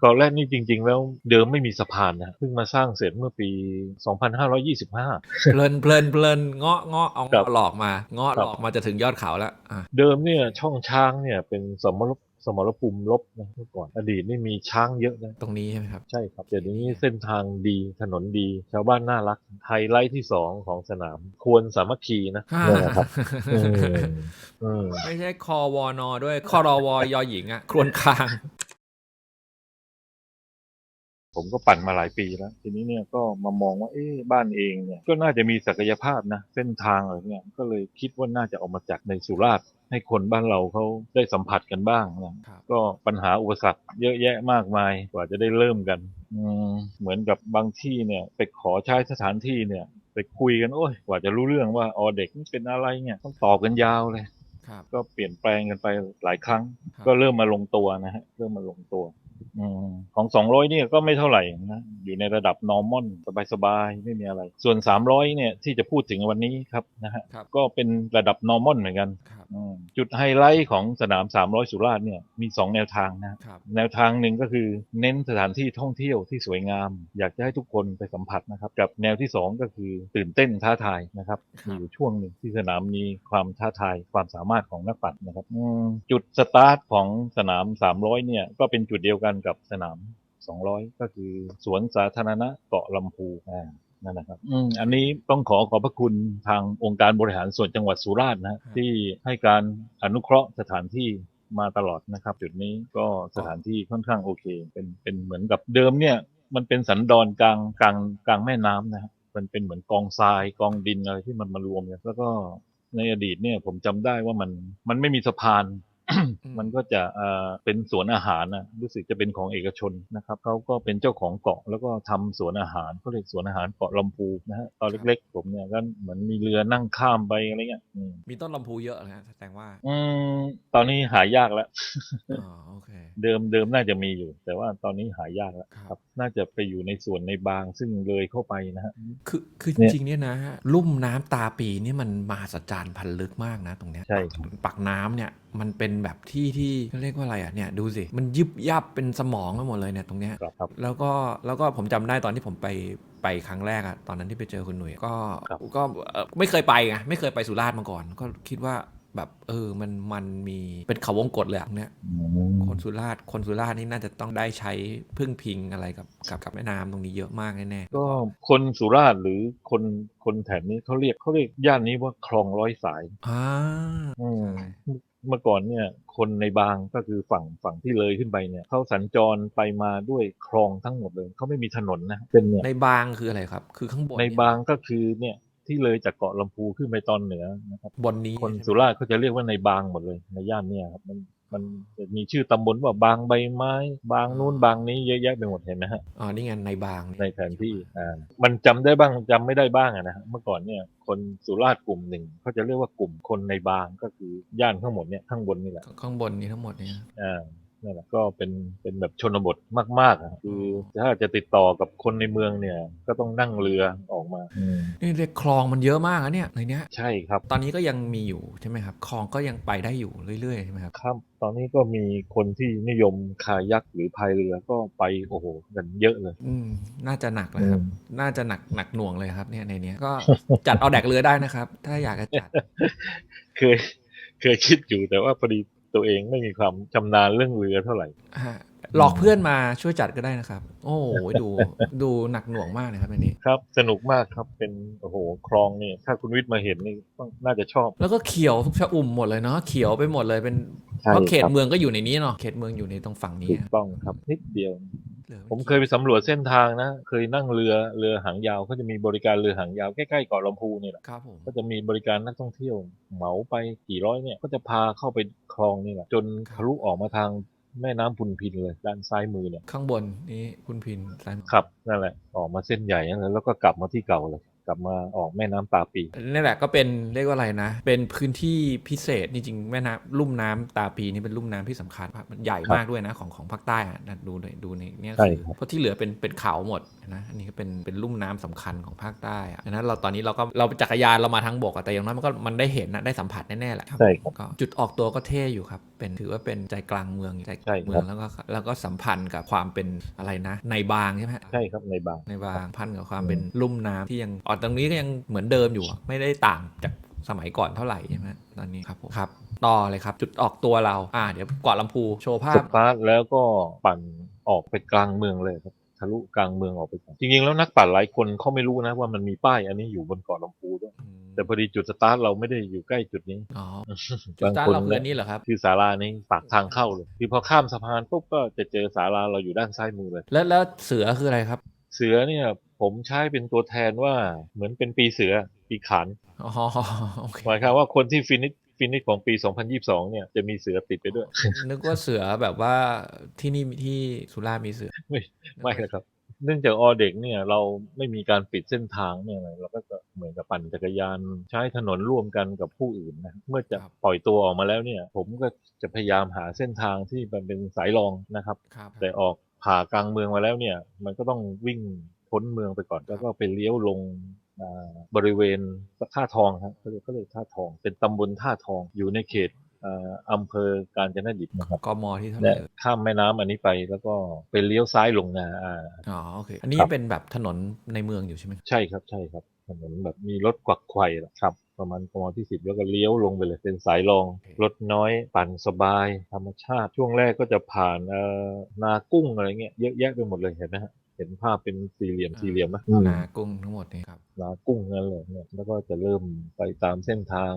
เกาะแรดนี่จริง ๆ แล้วเดิมไม่มีสะพานนะเพิ่งมาสร้างเสร็จเมื่อปี 2525 เพลินเพลินเพลินเงาะเงาะเอาครับเงาะหลอกมาเงาะครับหลอกมาจะถึงยอดเขาแล้วอะเดิมเนี่ยช่องช้างเนี่ยเป็นสมรสมรภูมิรบนะเมื่อก่อนอดีตนี่มีช้างเยอะนะตรงนี้ใช่ไหมครับ ใช่ครับเดี๋ยวนี้เส้นทางดีถนนดี ชาวบ้านน่ารัก ไฮไลท์ที่สองของสนาม ควรสามัคคีนะนั่นแหละครับอืมอืมไม่ใช่คอวอนอด้วยคอรอวอยอหญิงอะครวนคลาง ผมก็ปั่นมาหลายปีแล้ว ทีนี้เนี่ยก็มามองว่าเอ๊ะบ้านเองเนี่ยก็น่าจะมีศักยภาพนะเส้นทางอะไรเนี่ยก็เลยคิดว่าน่าจะเออกมาจากในสุราษฎร์ให้คนบ้านเราเขาได้สัมผัสกันบ้างนะครับก็ปัญหาอุปสรรคเยอะแยะมากมายกว่าจะได้เริ่มกันอืมเหมือนกับบางที่เนี่ยไปขอใช้สถานที่เนี่ยไปคุยกันโอ้ยกว่าจะรู้เรื่องว่าอ๋อเด็กนี่เป็นอะไรเนี่ยต้องตอบกันยาวเลยครับก็เปลี่ยนแปลงกันไปหลายครั้งครับก็เริ่มมาลงตัวนะฮะเริ่มมาลงตัว อืมของสองร้อยเนี่ยก็ไม่เท่าไหร่นะอยู่ในระดับ normal สบายๆ ไม่มีอะไร ส่วนสามร้อยเนี่ยที่จะพูดถึงวันนี้ครับนะฮะครับก็เป็นระดับ normal เหมือนกันครับอืมจุดไฮไลท์ของสนาม 300 สุราษฎร์เนี่ยมี 2 แนวทางนะครับแนวทางหนึ่งก็คือเน้นสถานที่ท่องเที่ยวที่สวยงาม อยากจะให้ทุกคนไปสัมผัสนะครับ กับแนวที่ 2 ก็คือตื่นเต้นท้าทายนะครับครับมีอยู่ช่วงหนึ่งที่สนามมีความท้าทายความสามารถของนักปั่นนะครับอืมจุดสตาร์ทของสนาม 300 เนี่ยก็เป็นจุดเดียวกันกับสนาม 200 ก็คือสวนสาธารณะเกาะลำพูอ่านั่นนะครับอืมอันนี้ต้องขอขอบพระคุณทางองค์การบริหารส่วนจังหวัดสุราษฎร์นะฮะครับที่ให้การอนุเคราะห์สถานที่มาตลอดนะครับ จุดนี้ก็สถานที่ค่อนข้างโอเค เป็นเป็นเหมือนกับเดิมเนี่ย มันเป็นสันดอนกลางกลางกลางแม่น้ำนะฮะมันเป็นเหมือนกองทรายกองดินอะไรที่มันมารวมกันแล้วก็ในอดีตเนี่ยผมจำได้ว่ามันมันไม่มีสะพาน มันก็จะเอ่อเป็นสวนอาหารนะรู้สึกจะเป็นของเอกชนนะครับเขาก็เป็นเจ้าของเกาะแล้วก็ทำสวนอาหารเขาเรียกสวนอาหารเกาะลำพูนะฮะตอนเล็กๆ ผมเนี่ยก็เหมือนมีเรือนั่งข้ามไปอะไรเงี้ยอืมมีต้นลำพูเยอะนะฮะแสดงว่า อืมตอนนี้หายากแล้วอ๋อโอเคเดิมเดิมน่าจะมีอยู่ แต่ว่าตอนนี้หายากแล้วครับครับ น่าจะไปอยู่ในส่วนในบางซึ่งเลยเข้าไปนะฮะคือคือเนี่ยจริงๆเนี่ยนะฮะลุ่มน้ำตาปีนี่มันมหัศจรรย์พันลึกมากนะ ตรงเนี้ยใช่ครับปักน้ำเนี่ยมันเป็นแบบที่ที่เรียกว่าอะไรอะเนี่ยดูสิ มันยิบยับเป็นสมองไปหมดเลยเนี่ยตรงเนี้ยครับครับ แล้วก็แล้วก็ผมจำได้ตอนที่ผมไปไปครั้งแรกอะตอนนั้นที่ไปเจอคุณหนุ่ยก็ครับก็เอ่อไม่เคยไปไงไม่เคยไปสุราษฎร์มาก่อน ก็คิดว่าแบบเออมันมันมีเป็นเขาวงกตเลยอะตรงเนี้ยอืมคนสุราษฎร์คนสุราษฎร์นี่น่าจะต้องได้ใช้พึ่งพิงอะไรกับกับกับแม่น้ำตรงนี้เยอะมากแน่ๆก็คนสุราษฎร์หรือคนคนแถบนี้เขาเรียกเขาเรียกย่านนี้ว่าคลองร้อยสายอ่าอืมใช่ เมื่อก่อนเนี่ยคนในบางก็คือฝั่งฝั่งที่เลยขึ้นไปเนี่ยเขาสัญจรไปมาด้วยคลองทั้งหมดเลยเขาไม่มีถนนนะเป็นเนี่ยในบางคืออะไรครับ คือข้างบนในเยบางก็คือเนี่ยที่เลยจากเกาะลำพูขึ้นไปตอนเหนือนะครับบนนี้คนใช่ไหมสุราษฎร์เขาจะเรียกว่าในบางหมดเลยในย่านเนี่ยครับ มันมันจะมีชื่อตำบลว่าบางใบไม้ บางนู้นบางนี้เยอะแยะไปหมดเห็นไหมฮะอ๋อนี่ไงในบางเยในแผนที่อ่ามันจำได้บ้างจำไม่ได้บ้างอะนะฮะเมื่อก่อนเนี่ยคนสุราษฎร์กลุ่มหนึ่งเขาจะเรียกว่ากลุ่มคนในบางก็คือย่านข้างหมดเนี่ยข้างบนนี่แหละข้างบนนี้ทั้งหมดเนี่ยอ่า นั่นแหละก็เป็นเป็นแบบชนบทมากๆอะคือถ้าจะติดต่อกับคนในเมืองเนี่ย ก็ต้องนั่งเรือออกมาอืมนี่เรียกคลองมันเยอะมากอะเนี่ยในเนี้ยใช่ครับ ตอนนี้ก็ยังมีอยู่ใช่ไหมครับคลองก็ยังไปได้อยู่เรื่อยๆใช่ไหมครับครับตอนนี้ก็มีคนที่นิยมคายักหรือพายเรือก็ไปโอ้โหกันเยอะเลย อืมน่าจะหนักนะครับอืมน่าจะหนักหนักหน่วงเลยครับ เนี่ยในเนี้ยก็จัดเอาแดกเรือได้นะครับ ถ้าอยากจะจัดเคยเคยคิดอยู่แต่ว่าพอดี ตัวเองไม่มีความชำนาญเรื่องเรือเท่าไหร่ฮ หลอกเพื่อนมาช่วยจัดก็ได้นะครับ โอ้โหดูดูหนักหน่วงมากเลยครับในนี้ครับ สนุกมากครับเป็นโอ้โหคลองนี่ถ้าคุณวิทย์มาเห็นนี่ต้องน่าจะชอบ แล้วก็เขียวทุกชะอุ่มหมดเลยเนาะเขียวไปหมดเลยเป็นใช่เพราะเขตครับเมืองก็อยู่ในนี้เนาะเขตเมืองอยู่ในตรงฝั่งนี้ถูกต้องครับนิดเดียวหลือไผมเคยไปสำรวจเส้นทางนะ เคยนั่งเรือเรือหางยาวเขาจะมีบริการเรือหางยาวใกล้ๆเกาะลำพูนี่แหละครับผมก็จะมีบริการนักท่องเที่ยวเหมาไปกี่ร้อยเนี่ยก็จะพาเข้าไปคลองนี่แหละจนทะลุออกมาทาง แม่น้ำพุนพินเลย ด้านซ้ายมือเนี่ยข้างบนนี้คุณพินซ้ายมือครับนั่นแหละออกมาเส้นใหญ่นั่นแหละแล้วก็กลับมาที่เก่าเลย กลับมาออกแม่น้ำตาปีนี่แหละก็เป็นเรียกว่าอะไรนะ เป็นพื้นที่พิเศษจริงๆแม่น้ำลุ่มน้ำตาปีนี่เป็นลุ่มน้ำที่สำคัญมันใหญ่มากด้วยนะของของภาคใต้อะนะดูเลยดูในเนี่ยใช่คือครับเพราะที่เหลือเป็นเป็นเขาหมดนะอันนี้ก็เป็นเป็นลุ่มน้ำสำคัญของภาคใต้อะดังนั้นเราตอนนี้เราก็เราจักรยานเรามาทางบกอะแต่อย่างน้อยมันก็มันได้เห็นนะได้สัมผัสแน่ๆแหละใช่ครับก็จุดออกตัวก็เท่อยู่ครับเป็นถือว่าเป็นใจกลางเมืองใจกลางเมืองแล้วก็แล้วก็สัมพันธ์กับความเป็นอะไรนะ ในบางใช่ไหมใช่ครับในบางในบางพันกับความเป็นลุ่มน้ำที่ยังอ๋อตรงนี้ก็ยังเหมือนเดิมอยู่อะไม่ได้ต่างจากสมัยก่อนเท่าไหร่ใช่ไหมตอนนี้ครับผมครับต่อเลยครับ จุดออกตัวเรา อ่า เดี๋ยวเกาะลำพูโชว์ภาสพตาร์ทแล้วก็ปั่นออกไปกลางเมืองเลยครับทะลุกลางเมืองออกไปก่อนจริงๆแล้วนักปั่นหลายคนเขาไม่รู้นะว่ามันมีป้ายอันนี้อยู่บนเกาะลำพูด้วย แต่พอดีจุดสตาร์ทเราไม่ได้อยู่ใกล้จุดนี้อ๋อจุดบางด้านคนเราคือเนี่อันนี้เหรอครับ คือศาลานี้ปากทางเข้าเลยคือพอข้ามสะพานปุ๊บก็จะเจอศาลาเราอยู่ด้านซ้ายมือเลย แล้วแล้วเสือคืออะไรครับ เสือเนี่ย ผมใช้เป็นตัวแทนว่าเหมือนเป็นปีเสือปีขานอ๋อโอเคหมายความว่าคนที่ฟินิชฟินิชของปี 2022 เนี่ยจะมีเสือติดไปด้วย นึกว่าเสือแบบว่าที่นี่ที่สุราษฎร์มีเสือ ไม่ไม่นะครับ เนื่องจากอเด็กเนี่ยเราไม่มีการปิดเส้นทางเนี่ยอะไรเราก็จะเหมือนกับปั่นจักรยาน ใช้ถนนร่วมกันกับผู้อื่นนะเมื่อจะปล่อยตัวออกมาแล้วเนี่ย ผมก็จะพยายามหาเส้นทางที่มันเป็นสายรองนะครับครับแต่ออกผ่ากลางเมืองมาแล้วเนี่ย มันก็ต้องวิ่ง พ้นเมืองไปก่อนแล้วก็ไปเลี้ยวลงอ่าบริเวณท่าทองครับเขาเรียกเขาเรียกท่าทอง เป็นตำบลท่าทองอยู่ในเขตอ่าอำเภอกาญจนดิตนะครับกมที่เท่าไหและร่เอ่ยข้ามแม่น้ำอันนี้ไปแล้วก็ไปเลี้ยวซ้ายลงนาอ่าอ๋อโอเคอันนี้ครับเป็นแบบถนนในเมืองอยู่ใช่ไหมใช่ครับใช่ครับ ถนนแบบมีรถกวักไขว่แหละครับ ประมาณกมที่สิบแล้วก็เลี้ยวลงไปเลยเป็นสายรอง รถน้อยปั่นสบาย ธรรมชาติช่วงแรกก็จะผ่านเอ่อนากุ้งอะไรเงี้ยเยอะแยะไปหมดเลยเห็นไหมฮะ เห็นภาพเป็นสี่เหลี่ยมสี่เหลี่ยมไหมนากุ้งทั้งหมดนี่ครับนากุ้งนั่นเลยเนี่ยแล้วก็จะเริ่มไปตามเส้นทาง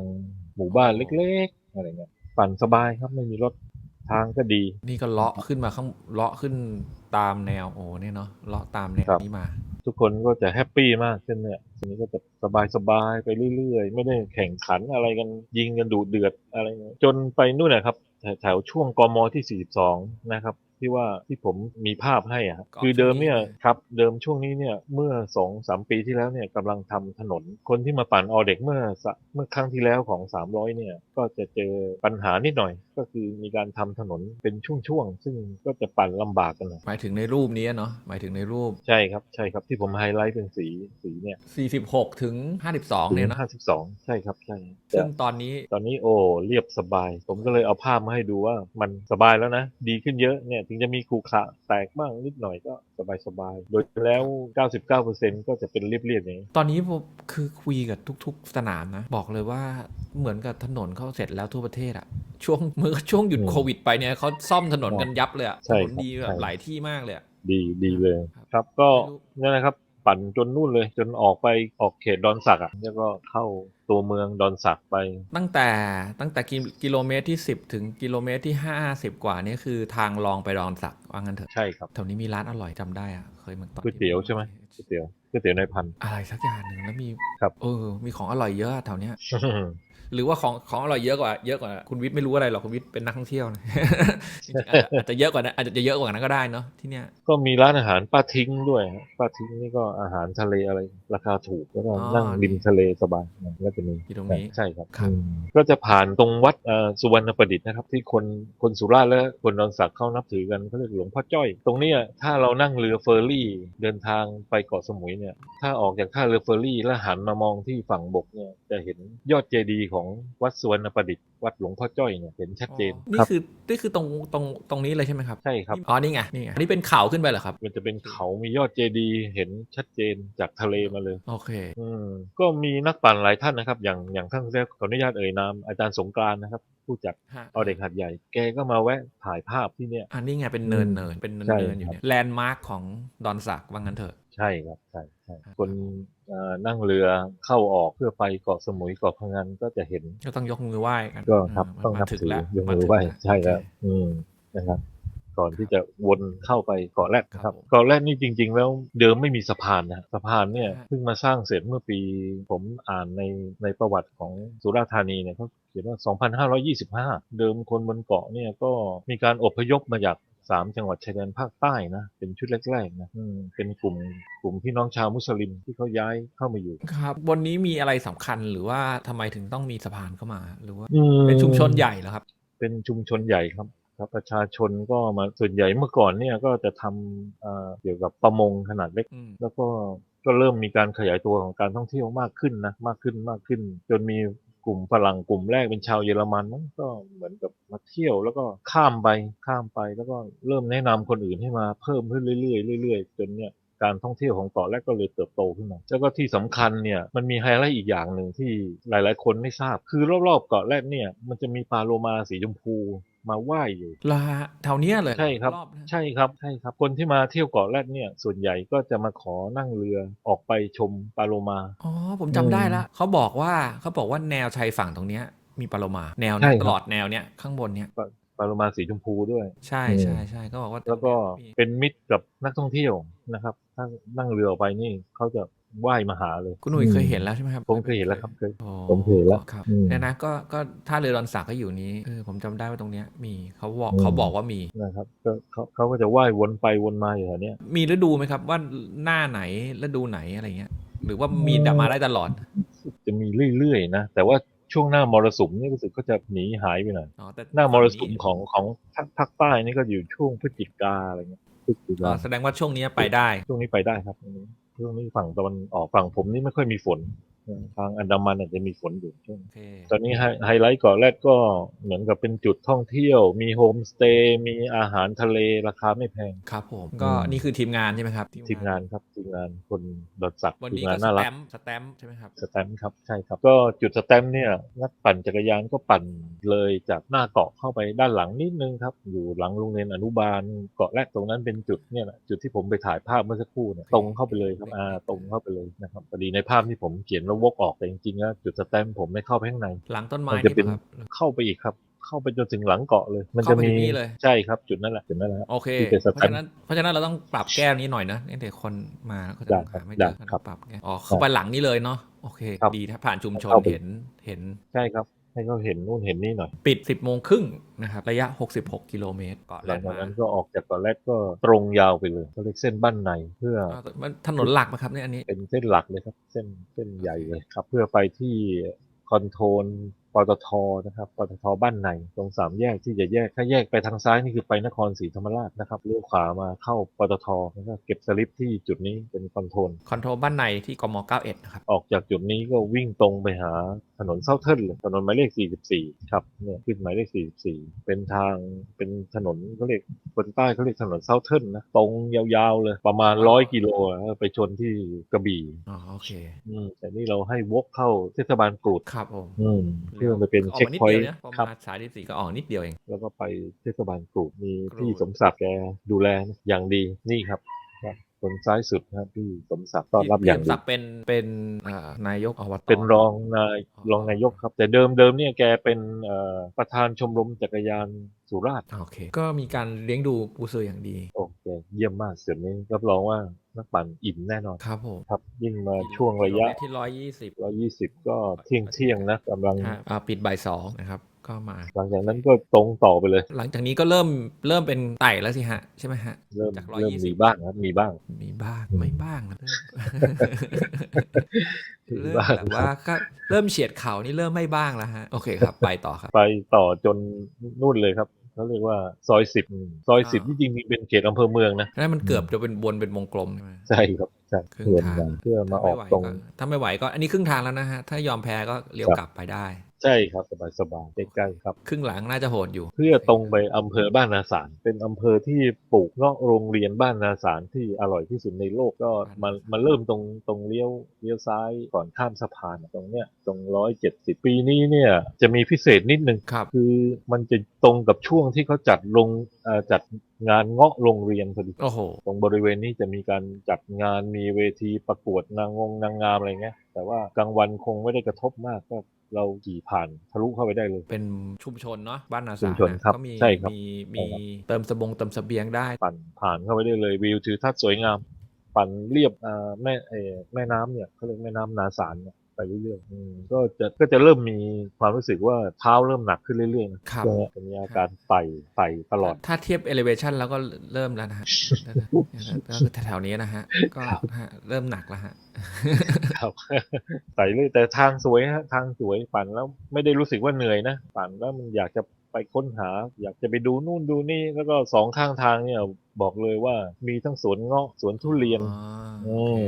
หมู่บ้านเล็กๆอะไรเงี้ยปั่นสบายครับไม่มีรถทางก็ดี นี่ก็เลาะขึ้นมาข้างเลาะขึ้นตามแนวโอ้เนี่ยเนาะเลาะตามแนวครับนี้มา ทุกคนก็จะแฮปปี้มากขึ้นเนี่ยทีนี้ก็จะสบายสบายๆไปเรื่อยๆ ไม่ได้แข่งขันอะไรกันยิงกันดูเดือดอะไรเงี้ยจนไปนู่นนะครับแถวแถวช่วงกมที่ 42 นะครับ ที่ว่าที่ผมมีภาพให้อะครับก็คือเดิมเนี่ยช่วงนี้เลยครับเดิมช่วงนี้เนี่ยเมื่อสองสามปีที่แล้วเนี่ยกำลังทำถนน คนที่มาปั่นออเด็กเมื่อสะเมื่อครั้งที่แล้วของ 300เนี่ยก็จะเจอปัญหานิดหน่อย ก็คือมีการทำถนนเป็นช่วงๆซึ่งก็จะปั่นลำบากกันหน่อยหมายถึงในรูปนี้เนาะหมายถึงในรูปใช่ครับใช่ครับที่ผมไฮไลท์เป็นสีสีเนี่ย46 ถึง 52เนี่ยเนาะห้าสิบสองใช่ครับใช่ซึ่งตอนนี้ตอนนี้โอ้เรียบสบาย ผมก็เลยเอาภาพมาให้ดูว่ามันสบายแล้วนะ ดีขึ้นเยอะเนี่ยถึงจะมีขรุขระแตกบ้างนิดหน่อยก็สบายสบายๆ โดยแล้ว 99%ก็จะเป็นเรียบๆอย่างนี้ ตอนนี้ผมคือคุยกับทุกๆ สนามนะ บอกเลยว่าเหมือนกับถนนเขาเสร็จแล้วทั่วประเทศอะช่วงเมื่อช่วงหยุดอืมโควิดไปเนี่ยเขาซ่อมถนนกันยับเลยอะใช่ถครับนนดีแบใช่บหลายที่มากเลยอะดีดีเลยครับครับก็ไม่รู้นั่นนะครับ ปั่นจนนู่นเลย จนออกไปออกเขตดอนสักอะแล้วก็เข้าตัวเมืองดอนสักไป ตั้งแต่ตั้งแต่กิกิโลเมตรที่ 10 ถึงกิโลเมตรที่ 50 กว่านี่คือทางลองไปดอนสักว่างั้นเถอะใช่ครับแถวนี้มีร้านอร่อยจำได้อะเคยมาตอนก๋วยเตี๋ยวใช่ไหมก๋วยเตี๋ยวก๋วยเตี๋ยวในพันอะไรสักอย่างหนึ่งแล้วมีครับเออมีของอร่อยเยอะอะแถวเนี้ย หรือว่าของของอร่อยเยอะกว่าเยอะกว่าคุณวิทย์ไม่รู้อะไรหรอกคุณวิทย์เป็นนักท่องเที่ยวนะจริงๆอาจจะอาจจะเยอะกว่านั้นอาจจะเยอะกว่านั้นก็ได้เนาะที่เนี้ยก็มีร้านอาหารป้าทิ้งด้วยฮะป้าทิ้งนี่ก็อาหารทะเลอะไรราคาถูกแล้วก็อ๋อนั่งริมทะเลสบายนะแล้วจะมีอยู่ตรงนี้ใช่ครับครับอืมก็จะผ่านตรงวัดเอ่อสุวรรณประดิษฐ์นะครับ ที่คนคนสุราษฎร์และคนดอนสักเขานับถือกันเขาเรียกหลวงพ่อจ้อย ตรงเนี้ยถ้าเรานั่งเรือเฟอร์รี่เดินทางไปเกาะสมุยเนี่ย ถ้าออกจากท่าเรือเฟอร์รี่แล้วหันมามองที่ฝั่งบกเนี่ยจะเห็นยอดเจดีย์ของวัดสุวรรณประดิษฐ์วัดหลวงพ่อจ้อยเนี่ยเห็นชัดเจนนี่ครับคือนี่คือตรงตรงตรงนี้เลยใช่ไหมครับใช่ครับอ๋อนี่ไงนี่ไงอันนี้เป็นเขาขึ้นไปเหรอครับ มันจะเป็นเขามียอดเจดีย์เห็นชัดเจนจากทะเลมาเลยโอเคอืมก็มีนักปั่นหลายท่านนะครับ อย่างอย่างท่านแรกขออนุญาตเอ่ยนามอาจารย์สงกรานต์นะครับผู้จัดฮะเอาเด็กหัดใหญ่ แกก็มาแวะถ่ายภาพที่เนี่ยอันนี้ไงเป็นเนินอืมเนินเป็นเนินใช่เนินอยู่เนี่ยแลนด์มาร์คของดอนสักว่างั้นเถอะใช่ครับใช่ใช่ครับคนเอ่อนั่งเรือเข้าออกเพื่อไปเกาะสมุยเกาะพังงานก็จะเห็นก็ต้องยกมือไหว้กันก็ครับาต้องมานับถึงถือแล้วยกมือไหว้าถึงใช่แล้วโอเคอืมนะครับก่อนที่จะวนเข้าไปเกาะแรดนะคครัรับบผมเกาะแรดนี่จริง ๆ แล้วเดิมไม่มีสะพานนะสะพานเนี่ยฮะเพิ่งมาสร้างเสร็จเมื่อปี ผมอ่านในในประวัติของสุราษฎร์ธานีเนี่ยเขาเขียนว่า 2525 เดิมคนบนเกาะเนี่ยก็มีการอพยพมาจาก สามจังหวัดชายแดนภาคใต้นะเป็นชุดแรกๆนะอืมเป็นกลุ่มกลุ่มพี่น้องชาวมุสลิมที่เขาย้ายเข้ามาอยู่ครับบนนี้มีอะไรสำคัญหรือว่าทำไมถึงต้องมีสะพานเข้ามา หรือว่าอืมเป็นชุมชนใหญ่เหรอครับ เป็นชุมชนใหญ่ครับครับประชาชนก็มาส่วนใหญ่เมื่อก่อนเนี่ยก็จะทำเอ่อเกี่ยวกับประมงขนาดเล็กอืมแล้วก็ก็เริ่มมีการขยายตัวของการท่องเที่ยวมากขึ้นนะมากขึ้นมากขึ้น จนมี กลุ่มฝรั่งกลุ่มแรกเป็นชาวเยอรมันมั้งก็เหมือนกับมาเที่ยวแล้วก็ข้ามไปข้ามไปแล้วก็เริ่มแนะนำคนอื่นให้มาเพิ่มขึ้นเรื่อยๆเรื่อยๆจนเนี่ยการท่องเที่ยวของเกาะแรกก็เลยเติบโตขึ้นมา แล้วก็ที่สำคัญเนี่ยมันมีไฮไลท์อีกอย่างหนึ่งที่หลายๆ คนไม่ทราบ คือรอบๆเกาะแรกเนี่ยมันจะมีปลาโลมาสีชมพู มาว่ายอยู่ลาแถวเนี้ยเลยใช่ครับอบนะใช่ครับใช่ครับ คนที่มาเที่ยวเกาะแรดเนี่ย ส่วนใหญ่ก็จะมาขอนั่งเรือออกไปชมปลาโลมาอ๋อผมจำได้ละเขาบอกว่าเขาบอกว่าแนวชายฝั่งตรงเนี้ยมีปลาโลมา แนวใช่เนี้ยครับตลอดแนวเนี้ยข้างบนเนี้ยปลาปลาโลมาสีชมพูด้วย ใช่อืมใช่ใช่ก็บอกว่าแล้วก็มีเป็นมิตรกับนักท่องเที่ยวนะครับ ถ้านั่งเรือออกไปนี่เขาจะ ว่ายมาหาเลยคุณหนุ่ยเคยเห็นแล้วใช่ไหมครับผมเคยเห็นแล้วครับเคยโอ้ผมเคยเห็นแล้วครับอืมเนี่ยนะก็ก็ท่าเรือดอนสักก็อยู่นี้เออผมจำได้ว่าตรงเนี้ยมีเขาบอกอืมเขาบอกว่ามีนะครับก็เขาเขาก็จะว่ายวนไปวนมาอยู่แถวเนี้ยมีฤดูไหมครับว่าหน้าไหนฤดูไหนอะไรเงี้ย หรือว่ามีมาได้ตลอด จะมีเรื่อยๆนะแต่ว่าช่วงหน้ามรสุมนี่รู้สึกก็จะหนีหายไปหน่อยอ๋อแต่หน้ามรสุมของของภาคภาคใต้นี่ก็อยู่ช่วงพฤศจิกาอะไรเงี้ยพฤศจิอ๋กาอแสดงว่าช่วงนี้ไปได้ช่วงนี้ไปได้ครับ ช่วงนี้ช่วงนี้ฝั่งตะวันออกฝั่งผมนี่ไม่ค่อยมีฝน ทางอันดามันอาจจะมีฝนอยู่ช่วงโอเคตอนนี้ไฮไฮไลท์เกาะแรกก็เหมือนกับเป็นจุดท่องเที่ยว มีโฮมสเตย์มีอาหารทะเลราคาไม่แพงครับผมก็อืมนี่คือทีมงานใช่ไหมครับ ทีมงานครับทีมงานคนดอดสักวันทีมนี้งาก็นสน่าแตรักมป์สแตมป์ใช่ไหมครับสแตมป์ครับใช่ครับ ก็จุดสแตมป์เนี่ยนักปั่นจักรยานก็ปั่นเลยจากหน้าเกาะเข้าไปด้านหลังนิดนึงครับ อยู่หลังโรงเรียนอนุบาลเกาะแรกตรงนั้นเป็นจุดเนี่ยแหละจุดที่ผมไปถ่ายภาพเมื่อสักครู่เนี่ยตรงเข้าไปเลยครับอ่าตรงเข้าไปเลยนะครับพอดีในภาพที่ผมเขียนแล้ววกออกแต่จริงๆแล้วจุดสแตมป์ผมไม่เข้าไปข้างในหลังต้นไม้มันจะนี่เป็นปะครับเข้าไปอีกครับเข้าไปจนถึงหลังเกาะเลย มันจะเข้าไปมีถึงนี่เลยใช่ครับจุดนั่นแหละจุดนั่นแหละครับโอเคที่เป็นเพสราะแตมป์ฉะนั้นเพราะฉะนั้นเราต้องปรับแก้วนี้หน่อยนะเนี่ยเดี๋ยวคนมาก็จะได้ครับหาไม่ได้เจอครับปรับแก้วอ๋อเข้าไปหลังนี้เลยเนาะโอเคครับดีถ้าผ่านชุมชนเข้าไปเห็นเห็นใช่ครับ ให้เขาเห็นนู่นเห็นนี่หน่อย ปิด 10 โมงครึ่งนะครับ ระยะ 66 กิโลเมตรเกาะหแรลังดจากมานั้นก็ออกจากเกาะแรกก็ตรงยาวไปเลยเขาเรียกเส้นบ้านในเพื่ออ๋อมันถนนหลักไหมครับเนี่ยอันนี้ เป็นเส้นหลักเลยครับ เส้นเส้นใหญ่เลยครับ เพื่อไปที่คอนโทรล ปตทนะครับปตทบ้านในตรงสามแยกที่จะแยกถ้าแยกไปทางซ้ายนี่คือไปนครศรีธรรมราชนะครับเลี้ยวขวามาเข้าปตทแล้วก็เก็บสลิปที่จุดนี้เป็นคอนโทรลคอนโทรลบ้านในที่กม91นะครับออกจากจุดนี้ก็วิ่งตรงไปหาถนนเส้าเทิร์นเลยถนนหมายเลข 44 ครับเนี่ยขึ้นหมายเลข 44 เป็นทางเป็นถนนเขาเรียกคนใต้เขาเรียกถนนเส้าเทิร์นนะตรงยาวๆเลยประมาณร้อยกิโลอะไปชนที่กระบี่อ๋อโอเคอืมแต่นี่เราให้วกเข้าเทศบาลกรูดครับผมอืมเพื่อไปเป็นออกเช็คมานิดพอยเดียวต์เนี่ยประครับมาณสายที่สี่ก็ออกนิดเดียวเอง แล้วก็ไปเทศบาลกรูดมีกรูดพี่สมศักดิ์แกดูแลอย่างดีนี่ครับ ครับคนซ้ายสุดนะครับพี่สมศักดิ์ต้อนรับพี่อย่างสมดีศักดิ์เป็นเป็นเอ่อนายกอบตเป็นรองนายรองนายกครับ แต่เดิมเดิมเนี่ยแกเป็นเอ่อประธานชมรมจักรยานสุราษฎร์โอเค ก็มีการเลี้ยงดูปูเสืออย่างดี โอเค เยี่ยมมากส่วนนี้รับรองว่านักปั่นอิ่มแน่นอนครับผมครับยิ่งมาช่วงระยะกิโลเมตที่ร้อยยี่สิบ120ก็เที่ยงเที่ยงๆนะกำลังอ่าปิดบ่ายสองนะครับ ก็มา หลังจากนั้นก็ตรงต่อไปเลย หลังจากนี้ก็เริ่มเริ่มเป็นไต่แล้วสิฮะ ใช่ไหมฮะ เริ่มจากเริ่ม120มีบ้างครับมีบ้าง มีบ้างอืมไม่บ้างนะมีเริ่มบ้างแบบว่าก็เริ่มเฉียดเขานี่เริ่มไม่บ้างแล้วฮะ โอเคครับ ไปต่อครับ ไปต่อจนนู่นเลยครับเขาเรียกว่าซอยสิบซอยสิบอ่า ที่จริงมีเป็นเขตอำเภอเมืองนะนั่นมันเกือบจะเป็นวนเป็นวงกลมใช่ไหม ใช่ครับใช่ครึ่งเพื่อนทาง กันเพื่อมาออกถ้ตรงไไหวถ้าไม่ไหวก็อันนี้ครึ่งทางแล้วนะฮะ ถ้ายอมแพ้ก็เลี้ยวครับ กลับไปได้ ใช่ครับสบายสบายๆใกล้ๆครับ ครึ่งหลังน่าจะโหดอยู่ เพื่อตรงไปอำเภอบ้านนาสาร เป็นอำเภอที่ปลูกเงาะโรงเรียนบ้านนาสารที่อร่อยที่สุดในโลกก็มันบ้านนาสารมันเริ่มตรงตรงเลี้ยวเลี้ยวซ้ายก่อนข้ามสะพานตรงเนี้ยตรงร้อยเจ็ดสิบปีนี้เนี่ยจะมีพิเศษนิดนึงครับคือมันจะตรงกับช่วงที่เขาจัดลงเอ่อจัดงานเงาะโรงเรียนพอดีโอ้โหตรงบริเวณนี้จะมีการจัดงานมีเวทีประกวดนางงนางงามอะไรเงี้ยแต่ว่ากลางวันคงไม่ได้กระทบมากก็ เราขี่ผ่านทะลุเข้าไปได้เลย เป็นชุมชนเนาะบ้านนาชุสามชนครับก็มีใช่ครับมีใช่มีครับเติมสบงเติมเสบียงได้ ปั่นผ่านเข้าไปได้เลยวิวทิวทัศน์สวยงาม ปั่นเรียบอ่าแม่เออแม่น้ำเนี่ยเขาเรียกแม่น้ำนาสารเนี่ยไป เรื่อยๆอืมก็จะก็จะเริ่มมีความรู้สึกว่าเท้าเริ่มหนักขึ้นเรื่อยๆนะครับช่วงนี้จะมีอาการไต่ไต่ตลอด ถ้าเทียบ elevation แล้วก็เริ่มแล้วนะฮะก็คือแถวๆนี้นะฮะ ก็ฮะเริ่มหนักแล้วฮะครับไต่เรื่อยแต่ทางสวยฮะทางสวยปั่นแล้วไม่ได้รู้สึกว่าเหนื่อยนะปั่นแล้วมันอยากจะไปค้นหา อยากจะไปดูนู่นดูนี่แล้วก็สองข้างทางเนี่ยบอกเลยว่ามีทั้งสวนเงาะสวนทุเรียนอ๋ออืโอเคม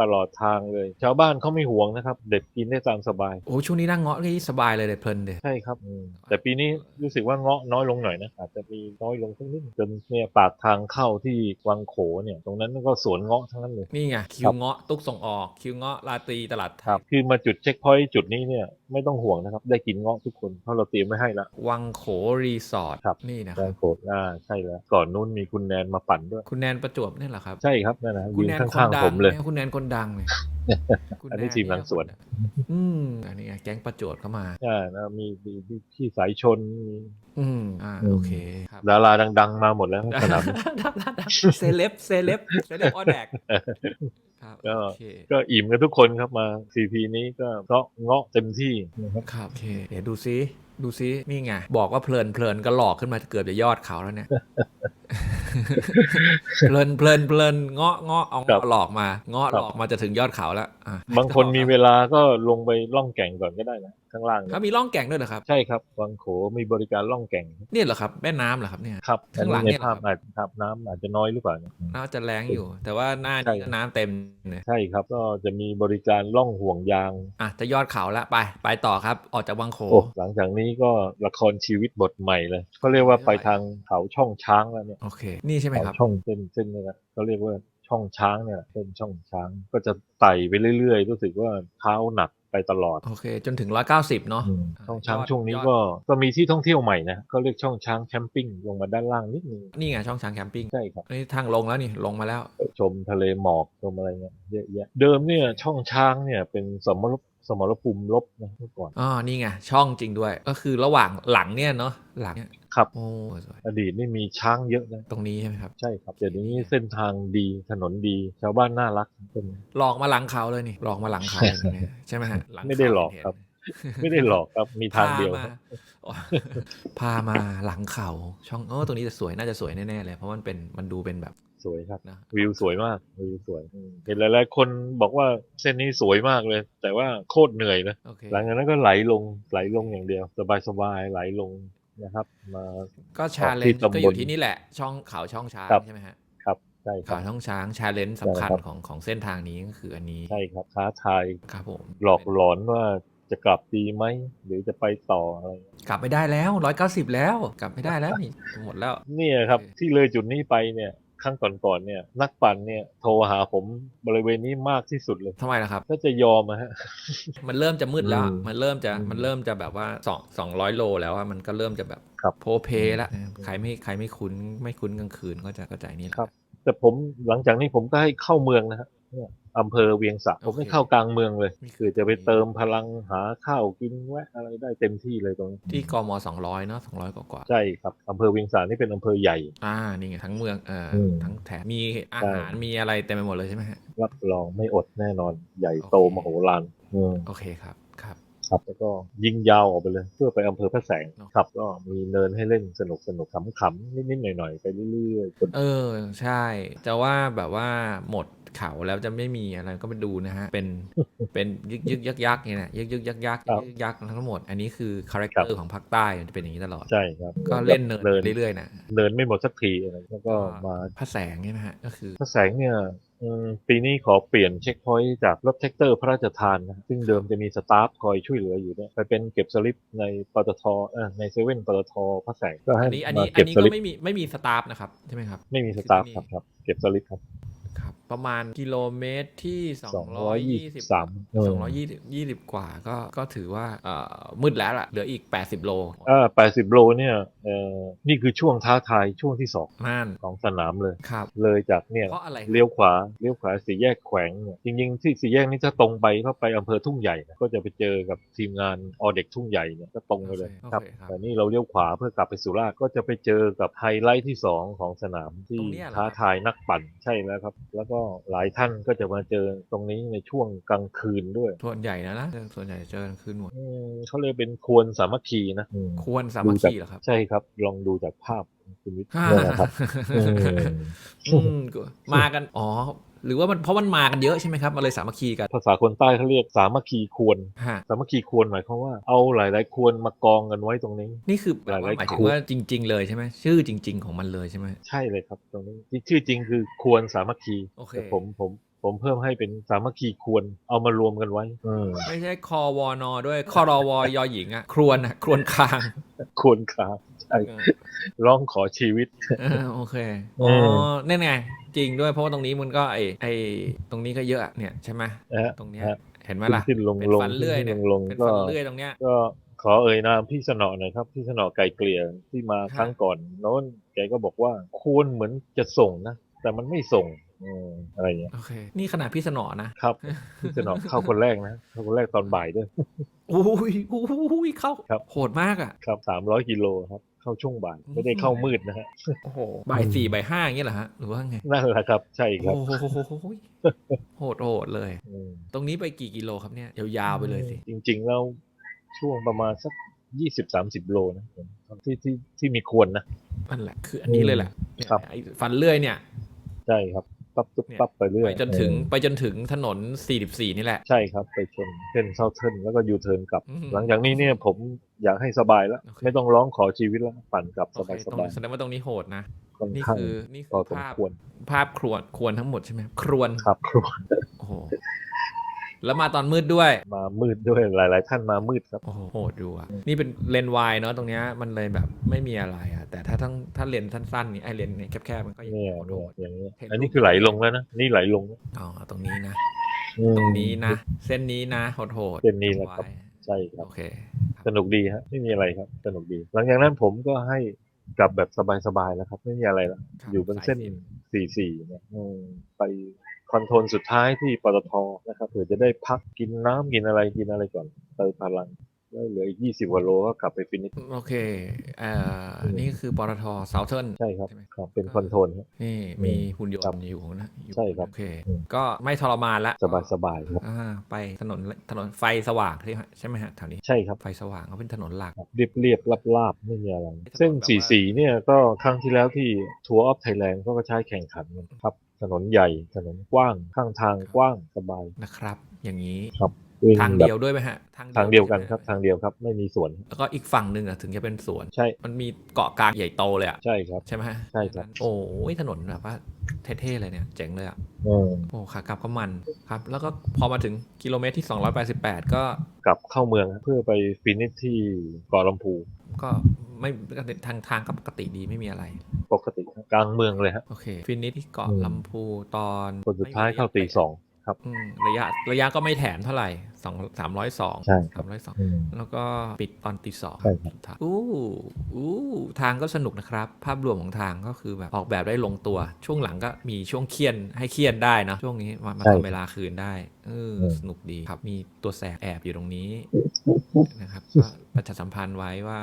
ตลอดทางเลย ชาวบ้านเขาไม่ห่วงนะครับ เด็ดกินได้ตามสบาย โอ้ช่วงนี้นั่งเงาะนี่สบายเลยเลยเพลินเดยใช่ครับอืมแต่ปีนี้รู้สึกว่าเงาะน้อยลงหน่อยนะอาจจะมีน้อยลงสักนิดจนเนี่ยปากทางเข้าที่วังโขเนี่ย ตรงนั้นก็สวนเงาะทั้งนั้นเลยนี่ไงคิวเงาะตุ๊กส่งออกคิวเงาะลาตรีตลาดไทยคือมาจุดเช็คพอยต์จุดนี้เนี่ยไม่ต้องห่วงนะครับ ได้กินเงาะทุกคนเพราะเราเตรียมไว้ให้ละวังโขรีสอร์ทครับนี่นะควัรับงโขอ่าใช่แล้วก่อนนู้นมีคุณแนนมาปั่นด้วย คุณแนนประจวบนี่เหรอครับ ใช่ครับนั่นนะคุณยืนแนนข้คนางดัๆผมเลยนี่คุณแนนคนดังเลยคุณอันนี้แทีมหลังสวน อืมอันนี้ไงแก๊งประจวบเข้ามาใช่นะมีมีมีพี่สายชนมีอืมอ่าอืมโอเคครับดาราดัง ๆ มาหมดแล้วสนามเซเลบเซเลบเซเลบออแดกครับก็โอเคก็อิ่มกันทุกคนครับมา CP นี้ก็เงาะเงาะเต็มที่นะครับครับโอเคเดี๋ยวดูซิดูซินี่ไง บอกว่าเพลินเพลินก็หลอกขึ้นมาเกือบจะยอดเขาแล้วเนี่ย เพลินเพลินเพลินเงาะเงาะเอาครัเงาะบหลอกมาเงาะหลอกมาจะถึงยอดเขาแล้วอะบางคนมีเวลาก็ลงไปล่องแก่งก่อนก็ได้นะ ข้างล่างเขาเนี่ยมีร่องแก่งด้วยเหรอครับ ใช่ครับวังโขมีบริการล่องแก่ง เนี่ยเหรอครับแม่น้ำเหรอครับเนี่ยครับข้างหลังในเนี่ยเหรอภาพครับอาจครับน้ำอาจจะน้อยหรือเปล่าเนี่ยน่าจะแรงอยู่ แต่ว่าหน้าใช่นี้ก็น้ำเต็มเลยใช่ครับก็จะมีบริการล่องห่วงยางอะจะยอดเขาแล้วไป ไปต่อครับออกจากวังโขโอ้หลังจากนี้ก็ละครชีวิตบทใหม่เลยเขาเรียกว่าไปทางเขาช่องช้างแล้วเนี่ยโอเค นี่ใช่ไหมเขาครับช่องเส้นเส้นเนี่ยนะเขาเรียกว่าช่องช้างเนี่ยเส้นช่องช้างก็จะไต่ไปเรื่อยๆรู้สึกว่าเท้าหนัก ไปตลอด โอเค จนถึงร้อยเก้าสิบเนาะอืมช่องช้างช่วงนี้ก็ก็มีที่ท่องเที่ยวใหม่นะเขาเรียกช่องช้างแคมปิ้งลงมาด้านล่างนิดนึงนี่ไงช่องช้างแคมปิ้งใช่ครับนี่ทางลงแล้วนี่ลงมาแล้ว ชมทะเลหมอกชมอะไรเงี้ยเยอะแยะเดิมเนี่ยช่องช้างเนี่ยเป็นสมรสมรภูมิรบนะเมื่อก่อนอ๋อนี่ไงช่องจริงด้วย ก็คือระหว่างหลังเนี่ยเนาะหลังเนี่ย ครับ โอ้สวยอดีตนี่มีช้างเยอะนะ ตรงนี้ใช่ไหมครับ ใช่ครับแต่เดี๋ยวนี้เส้นทางดีถนนดีชาวบ้านน่ารักเป็นหลอกมาหลังเขาเลยนี่ หลอกมาหลังเขาเลยเนี่ยใช่ไหมฮะลังเขาไม่ได้หลอกครับ ไม่ได้หลอกครับมีทางเดียว พามาอ๋อพามาหลังเขาช่องเออตรงนี้จะสวยน่าจะสวยแน่ๆเลย เพราะมันเป็นมันดูเป็นแบบสวยครับนะวิวสวยมากวิวสวยอืมเห็นหลายๆคนบอกว่าเส้นนี้สวยมากเลย แต่ว่าโคตรเหนื่อยนะโอเคหลังจากนั้นก็ไหลลงไหลลงอย่างเดียว สบายๆไหลลง นะครับมาก็ชาเลนจ์ที่ตำบลก็อยู่ที่นี่แหละ ช่องเขาช่องช้างครับใช่ไหมฮะครับใช่ครัเขาบช่องช้างชาเลนจ์สำคัญใช่ครับของของเส้นทางนี้ก็คืออันนี้ใช่ครับท้าทายครับผมหลอกหลอนว่าจะกลับดีไหมหรือจะไปต่ออะไรกลับไม่ได้แล้วร้อยเก้าสิบแล้ว กลับไม่ได้แล้วนี่หมดแล้ว เนี่ยครับโอเคที่เลยจุดนี้ไปเนี่ย ครั้งก่อนๆเนี่ย นักปั่นเนี่ยโทรหาผมบริเวณนี้มากที่สุดเลยทำไมล่ะครับถ้าจะยอมอะฮะ มันเริ่มจะมืดแล้วอืมมันเริ่มจะอืมมันเริ่มจะแบบว่าสองสองร้อยโลแล้วอะมันก็เริ่มจะแบบครับโพเพละใครไม่ใครไม่คุ้นไม่คุ้นกลางคืนก็จะเข้าใจนี่แหละครับ แต่ผมหลังจากนี้ผมก็ให้เข้าเมืองนะฮะเนี่ย อำเภอเวียงสะโอเคผมไม่เข้ากลางเมืองเลยนี่คือคือจะไปเติมพลังหาข้าวกินแวะอะไรได้เต็มที่เลยตรงนี้ที่กมสองร้อยเนาะสองร้อยกว่าๆใช่ครับอำเภอเวียงสะนี่เป็นอำเภอใหญ่ อ่านี่ไงทั้งเมืองเอ่ออมทั้งแถบมีอาใช่หารมีอะไรเต็มไปหมดเลยใช่ไหมฮะรับรองไม่อดแน่นอนใหญ่โตโอเคมโหฬารอืมโอเคครับ ครับครับแล้วก็ยิงยาวออกไปเลย เพื่อไปอำเภอพระแสงเนอะครับก็มีเนินให้เล่นสนุกสนุกขำๆนิดๆหน่อยๆไปเรื่อยๆจนเออใช่จะว่าแบบว่าหมดเขาแล้วจะไม่มีอะไรก็ไปดูนะฮะ เป็นเป็นยึกยึกยักยักเนี่ยนะยึกยึกยักยักยึกยึกยักทั้งหมด อันนี้คือคาแรคเตอร์ของภาคใต้มันจะเป็นอย่างนี้ตลอด ใช่ครับ ก็เล่นเนินเนินเรื่อยๆนะเนินไม่หมดสักทีอะไรแล้วก็มาพระแสงใช่ไหมฮะก็คือพระแสงเนี่ยอืม ปีนี้ขอเปลี่ยนเช็คพอยต์จากรถแท็กเตอร์พระราชทานนะซึ่งเดิมจะมีสตาฟคอยช่วยเหลืออยู่เนี่ยไปเป็นเก็บสลิปในปตทเออในเซเว่นปตทพระแสงก็ให้อันนี้อันนี้มาอัเก็นบนี้สก็ลิปไม่มีไม่มีสตาฟนะครับใช่ไหมครับ ไม่มีสตาฟครับครับ เก็บสลิปครับครับ ประมาณกิโลเมตรที่สองร้อยยี่สิบ223เออสองร้อยยี่สิบยี่สิบกว่าก็ก็ถือว่าเอ่อมืดแล้วล่ะ เหลืออีกแปดสิบโลอ่าแปดสิบโลเนี่ยเอ่อนี่คือช่วงท้าทายช่วงที่สองนั่นของสนามเลยครับ เลยจากเนี่ยเพราะอะไรเลี้ยวขวาเลี้ยวขวาสี่แยกแขวงเนี่ยจริงๆ ที่สี่แยกนี้ถ้าตรงไปเข้าไปอำเภอทุ่งใหญ่นะก็จะไปเจอกับทีมงานอเด็กทุ่งใหญ่เนี่ยก็ตรงไปเลยโอเคครับโอเคครับแต่นี่เราเลี้ยวขวาเพื่อกลับไปสุราษฎร์ก็จะไปเจอกับไฮไลท์ที่สองของสนามที่ตรงเนี้ยเหรอท้าทายนักปั่นใช่แล้วครับแล้วก็ก็หลายท่านก็จะมาเจอตรงนี้ในช่วงกลางคืนด้วย ส่วนใหญ่นะนะส่วนใหญ่เจอกันคืนหมดอืมเขาเรียกเป็นควรสามัคคีนะอืมควรสามัคคีเหรอครับใช่ครับ ลองดูจากภาพคุณวิทย์ฮ่านั่นแหละครับ อืม อืมมากัน อ๋อ หรือว่ามันเพราะมันมากันเยอะใช่ไหมครับมันเลยสามัคคีกัน ภาษาคนใต้เขาเรียกสามัคคีควร ฮะ สามัคคีควรหมายความว่าเอาหลาย ๆ ควรมากองกันไว้ตรงนี้ นี่คือแบบหลายๆว่าหมายถึงควรว่าจริง ๆ เลยใช่ไหมชื่อจริง ๆ ของมันเลยใช่ไหม ใช่เลยครับ ตรงนี้ที่ชื่อจริงคือควรสามัคคีโอเค แต่ผมผมผมเพิ่มให้เป็นสามัคคีควรเอามารวมกันไว้อืมไม่ใช่คอวอนอด้วยคอรอวอยอหญิงอะครวนอะครวนคาง ควรคาใช่เออ ร้องขอชีวิตเออโอเคเออ๋ออนั่นไง จริงด้วยเพราะว่าตรงนี้มันก็ไอไอตรงนี้ก็เยอะเนี่ยใช่ไหมนะฮะตรงเนี้ยฮะเห็นไหมล่ะขึ้นลงเป็นลงฟันเลื่อยเนี่ยขึ้นลงเป็นก็ฟันเลื่อยตรงเนี้ยก็ขอเอ่ยนามพี่สนอหน่อยครับ พี่สนอไก่เกลี่ยที่มาฮะครั้งก่อนโน้นแกก็บอกว่าควรเหมือนจะส่งนะแต่มันไม่ส่งอืมอะไรเงี้ยโอเค นี่ขนาดพี่สนอนะครับ พี่สนอเข้าคนแรกนะเข้าคนแรกตอนบ่ายด้วยอุ้ยอุ้ยเข้าครับโหดมากอะ ครับสามร้อยกิโลครับ เข้าช่วงบ่ายไม่ได้เข้ามืดนะฮะโอ้โหบ่ายสี่บ่ายห้าอย่างเงี้ยเหรอฮะหรือว่าไงนั่นแหละครับ ใช่ครับโอ้โหโหดโหดเลยอืมตรงนี้ไปกี่กิโลครับเนี่ยยาวๆไปเลยสิจริง ๆ แล้วช่วงประมาณสักยี่สิบสามสิบโลนะผมที่ที่ที่มีควรนะนั่นแหละคืออันนี้เลยแหละเนี่ยครับไอ้ฟันเลื่อยเนี่ยใช่ครับ ปั๊บตุ๊บเนี่ยปั๊บไปเรื่อยไปจนถึงเออไปจนถึงถนน 44 นี่แหละ ใช่ครับไปชนเส้นเซาเทิร์นแล้วก็ยูเทิร์นกลับอืมหลังจากนี้เนี่ยผมอยากให้สบายแล้วโอเคไม่ต้องร้องขอชีวิตแล้วปั่นกลับโอสเคบายสตรงบายแสดงว่าตรงนี้โหดนะค่อนนี่ข้างคือนี่พอคือสมภาพควรภาพครวนควรทั้งหมดใช่ไหมครวนครับครัวโอ้โห แล้วมาตอนมืดด้วย มามืดด้วยหลาย ๆ ท่านมามืดครับ โอ้โหโหดอยู่อะนี่เป็นเลนส์วายเนาะตรงเนี้ยมันเลยแบบไม่มีอะไรอะแต่ถ้าทั้งถ้าเลนส์สั้น ๆ นี่ไอเลนส์เนี่ยแคบ ๆ มันก็ยังเนี่ยโหเนี่ยดอย่างเงี้ยเห็นอันนี้คือไหลลงแล้วนะ นี่ไหลลงแล้วๆอ๋อตรงนี้นะ อืม ตรงนี้นะ เส้นนี้นะโหดโหดเส้นนี้แหละครับ ใช่ครับ โอเค สนุกดีฮะไม่มีอะไรครับ สนุกดี หลังจากนั้นผมก็ให้กลับแบบสบาย ๆ แล้วครับ ไม่มีอะไรแล้ว ครับอยู่บนเส้นสายสิญ44เนี่ยอืมไป คอนโทรลสุดท้ายที่ปตทนะครับเผื่อจะได้พักกินน้ำกินอะไรกินอะไรก่อนเติมพลังแล้วเหลืออีก20กว่าโลก็กลับไปฟินิชโอเคเอ่ออืมนี่คือปตทเซาเทิร์นใช่ครับใช่ไหมครับ เป็นคอนโทรลครับนี่มีหุ่นยครันบต์อยู่นะอยู่ใช่ครับ โอเคอืมก็ไม่ทรมานละสบายๆครับอ่าไปถนนถนนไฟสว่างที่ใช่ไหมฮะแถวนี้ใช่ครับ ไฟสว่างเขาเป็นถนนหลัก เรียบเรียบๆลาบๆไม่มีอะไรจะบอกเส้นแบบว่าสีสีเนี่ยก็ครั้งที่แล้วที่ทัวร์ออฟไทยแลนด์ก็ใช้แข่งขันกันครับ ถนนใหญ่ถนนกว้างข้างทางกว้างสบายนะครับ อย่างนี้ครับวิ่ทางแบบเดียวด้วยไหมฮะทางเดียวกันใช่ไหมครับทางเดียวครับไม่มีสวน แล้วก็อีกฝั่งหนึ่งอะถึงจะเป็นสวนใช่ มันมีเกาะกลางใหญ่โตเลยอะใช่ครับใช่ไหมฮะใช่ครับโอ้ยถนนแบบว่า เท่ๆเลยเนี่ย เจ๋งเลยอะอืมโอ้ขากลับก็มันครับ แล้วก็พอมาถึงกิโลเมตรที่ 288 ก็กลับเข้าเมืองเพื่อไปฟินิชที่เกาะลำพู ก็ไม่ทางทางก็ปกติดีไม่มีอะไร ปกติครับกลางเมืองเลยฮะโอเค ฟินิชที่เกาะอืมลำพูตอนคนสุดท้ายเข้าตีสองครับอืมระยะระยะก็ไม่แถมเท่าไหร่ สองสามร้อยสองใช่ครัสาบมร้อยสองอืมแล้วก็ปิดตอนตีสองใช่ครับสุดท้ายอู้อู้ทางก็สนุกนะครับ ภาพรวมของทางก็คือแบบออกแบบได้ลงตัว ช่วงหลังก็มีช่วงเคียนให้เคียนได้เนอะช่วงนี้มามาใช่ทำเวลาคืนได้เอออืมสนุกดีครับ มีตัวแสกแอบอยู่ตรงนี้นะครับก็ประชาสัมพันธ์ไว้ว่า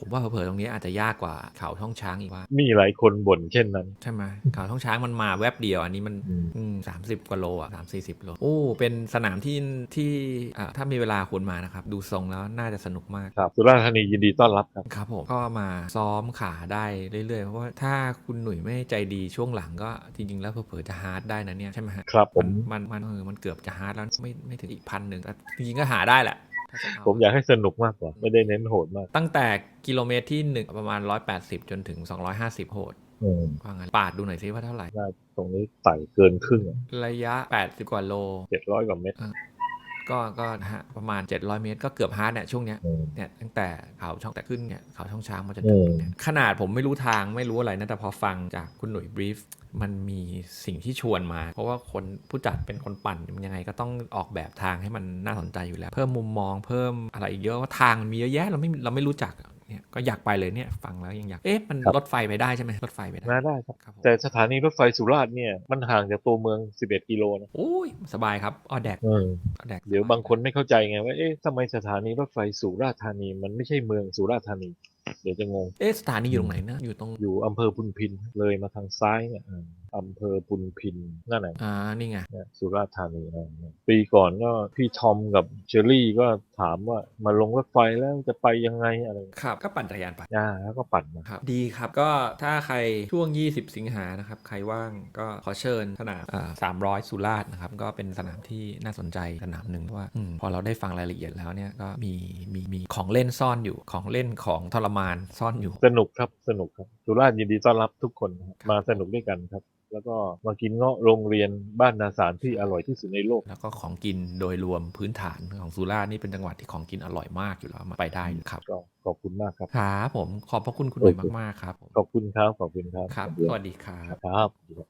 ผมว่าเผลอๆตรงนี้อาจจะยากกว่าเขาท่องช้างอีกว่า มีหลายคนบ่นเช่นนั้น ใช่ไหมเขาท่องช้างมันมาแวบเดียว อันนี้มันอืมสามสิบกว่าโลอะสามสี่สิบโลโอ้เป็นสนามที่ที่อ่าถ้ามีเวลาควรมานะครับ ดูทรงแล้วน่าจะสนุกมากครับสุราษฎร์ธานียินดีต้อนรับครับครับผมก็มาซ้อมขาได้เรื่อยๆ เพราะว่าถ้าคุณหนุ่ยไม่ใจดีช่วงหลังก็จริงๆ แล้วเผลอๆจะฮาร์ดได้นะเนี่ยใช่ไหมฮะครับผมมันมันเออมันเกือบจะฮาร์ดแล้วไม่ไม่ถึงอีกพันหนึ่งแต่จริงๆก็หาได้แหละถ้าจะเผมอยากให้สนุกมากกว่า ไม่ได้เน้นโหดมาก ตั้งแต่กิโลเมตรที่หนึ่งประมาณ 180 จนถึง 250 โหดอืมว่างั้นปาดดูหน่อยซิว่าเท่าไหร่น่าตรงนี้ไต่เกินครึ่ง ระยะ 80 กว่าโลเจ็ดร้อยกว่าเมตร ก็ก็นะฮะประมาณ 700 เมตร ก็เกือบฮาร์ดเนี่ยช่วงเนี้ยอืมเนี่ยตั้งแต่เขาช่องแต่ขึ้นเนี่ยเขาช่องช้างมาจนอืถึงมเนี่ยขนาดผมไม่รู้ทางไม่รู้อะไรนะแต่พอฟังจากคุณหนุ่ยบรีฟมันมีสิ่งที่ชวนมา เพราะว่าคนผู้จัดเป็นคนปั่นมันยังไงก็ต้องออกแบบทางให้มันน่าสนใจอยู่แล้ว เพิ่มมุมมองเพิ่มอะไรอีกเยอะว่าทางมันมีเยอะแยะเราไม่เราไม่รู้จักอะ เนี่ยก็อยากไปเลยเนี่ยฟังแล้วยังอยากเอ๊ะมันครับรถไฟไปได้ใช่ไหมรถไฟไปได้มาได้ครับครับผมแต่สถานีรถไฟสุราษฎร์เนี่ยมันห่างจากตัวเมือง 11 กิโลนะโอ้ยสบายครับออแดกอืมออแดกเดี๋ยวบางคนไม่เข้าใจไงว่าเอ๊ะทำไมสถานีรถไฟสุราษฎร์ธานีมันไม่ใช่เมืองสุราษฎร์ธานีเดี๋ยวจะงง เอ๊ะสถานีอยู่ตรงไหนนะ อยู่ตรง อยู่อำเภอพุนพินเลยมาทางซ้ายเนี่ย อ่าอำเภอพุนพินนั่นแหละอ่านี่ไงเนี่ยสุราษฎร์ธานีนะปีก่อนก็พี่ทอมกับเชอรี่ก็ถามว่ามาลงรถไฟแล้วจะไปยังไงอะไรครับก็ปั่นจักรยานไปอ่าแล้วก็ปั่นมาครับดีครับก็ถ้าใครช่วง 20 สิงหานะครับใครว่างก็ขอเชิญสนามอ่า300สุราษฎร์นะครับก็เป็นสนามที่น่าสนใจสนามหนึ่งเพราะว่าอมพอเราได้ฟังรายละเอียดแล้วเนี่ยก็มีมีมีของเล่นซ่อนอยู่ของเล่นของทรมานซ่อนอยู่สนุกครับสนุกครับ สุราษฎร์ยินดีต้อนรับทุกคนนะครับมาสนุกด้วยกันครับ แล้วก็มากินเงาะโรงเรียนบ้านนาสารที่อร่อยที่สุดในโลก แล้วก็ของกินโดยรวมพื้นฐานของสุราษฎร์นี่เป็นจังหวัดที่ของกินอร่อยมากอยู่แล้วมาไปได้อยู่ครับก็ขอบคุณมากครับครับผมขอบพระคุณคุณหนุ่ยโอเคมากๆครับผมขอบคุณครับขอบคุณครับครับ สวัสดีครับครับ